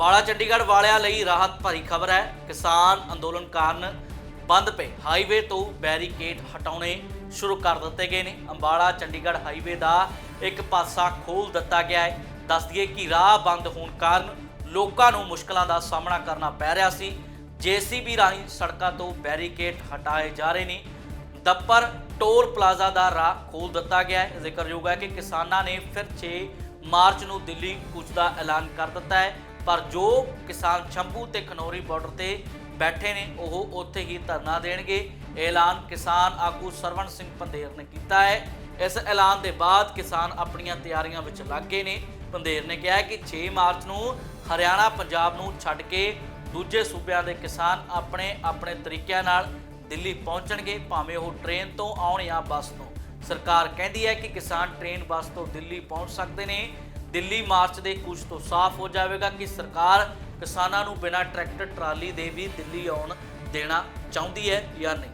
ਅੰਬਾਲਾ ਚੰਡੀਗੜ੍ਹ ਵਾਲਿਆਂ ਲਈ ਰਾਹਤ ਭਰੀ ਖਬਰ ਹੈ। ਕਿਸਾਨ ਅੰਦੋਲਨ ਕਾਰਨ ਬੰਦ ਪਏ। ਹਾਈਵੇ ਤੋਂ ਬੈਰੀਕੇਡ ਹਟਾਉਣੇ ਸ਼ੁਰੂ ਕਰ ਦਿੱਤੇ ਗਏ ਨੇ। ਅੰਬਾਲਾ ਚੰਡੀਗੜ੍ਹ ਹਾਈਵੇ ਦਾ ਇੱਕ ਪਾਸਾ ਖੋਲ ਦਿੱਤਾ ਗਿਆ ਹੈ। ਦੱਸ ਦਈਏ ਕਿ ਰਾਹ ਬੰਦ ਹੋਣ ਕਾਰਨ ਲੋਕਾਂ ਨੂੰ ਮੁਸ਼ਕਲਾਂ ਦਾ ਸਾਹਮਣਾ ਕਰਨਾ ਪੈ ਰਿਹਾ ਸੀ। ਜੀਸੀਬੀ ਰਾਹੀਂ ਸੜਕਾਂ ਤੋਂ ਬੈਰੀਕੇਡ ਹਟਾਏ ਜਾ ਰਹੇ ਨੇ। ਦੱਪਰ ਟੋਲ ਪਲਾਜ਼ਾ ਦਾ ਰਾਹ ਖੋਲ ਦਿੱਤਾ ਗਿਆ ਹੈ। ਜ਼ਿਕਰਯੋਗ ਹੈ ਕਿ ਕਿਸਾਨਾਂ ਨੇ ਫਿਰ 6 ਮਾਰਚ ਨੂੰ ਦਿੱਲੀ ਕੂਚ ਦਾ ਐਲਾਨ ਕਰ ਦਿੱਤਾ ਹੈ। ਪਰ ਜੋ ਕਿਸਾਨ ਸ਼ੰਭੂ ਤੇ ਖਨੌਰੀ ਬਾਰਡਰ ਤੇ ਬੈਠੇ ਨੇ, ਉਹ ਉੱਥੇ ਹੀ ਧਰਨਾ ਦੇਣਗੇ। ਐਲਾਨ ਕਿਸਾਨ ਆਗੂ ਸਰਵਣ ਸਿੰਘ ਪੰਦੇਰ ਨੇ ਕੀਤਾ ਹੈ। ਇਸ ਐਲਾਨ ਦੇ ਬਾਅਦ ਕਿਸਾਨ ਆਪਣੀਆਂ ਤਿਆਰੀਆਂ ਵਿੱਚ ਲੱਗ ਗਏ ਨੇ। ਪੰਦੇਰ ਨੇ ਕਿਹਾ ਕਿ 6 ਮਾਰਚ ਨੂੰ ਹਰਿਆਣਾ, ਪੰਜਾਬ ਨੂੰ ਛੱਡ ਕੇ ਦੂਜੇ ਸੂਬਿਆਂ ਦੇ ਕਿਸਾਨ ਆਪਣੇ ਆਪਣੇ ਤਰੀਕਿਆਂ ਨਾਲ ਦਿੱਲੀ ਪਹੁੰਚਣਗੇ। ਭਾਵੇਂ ਉਹ ਟ੍ਰੇਨ ਤੋਂ ਆਉਣ ਜਾਂ ਬੱਸ ਤੋਂ। ਸਰਕਾਰ ਕਹਿੰਦੀ ਹੈ ਕਿ ਕਿਸਾਨ ਟ੍ਰੇਨ, ਬੱਸ ਤੋਂ ਦਿੱਲੀ ਪਹੁੰਚ ਸਕਦੇ ਨੇ। ਦਿੱਲੀ ਮਾਰਚ ਦੇ ਕੁਝ ਤੋਂ ਸਾਫ਼ ਹੋ ਜਾਵੇਗਾ ਕਿ ਸਰਕਾਰ ਕਿਸਾਨਾਂ ਨੂੰ ਬਿਨਾਂ ਟਰੈਕਟਰ, ਟਰਾਲੀ ਦੇ ਵੀ ਦਿੱਲੀ ਆਉਣ ਦੇਣਾ ਚਾਹੁੰਦੀ ਹੈ ਜਾਂ ਨਹੀਂ।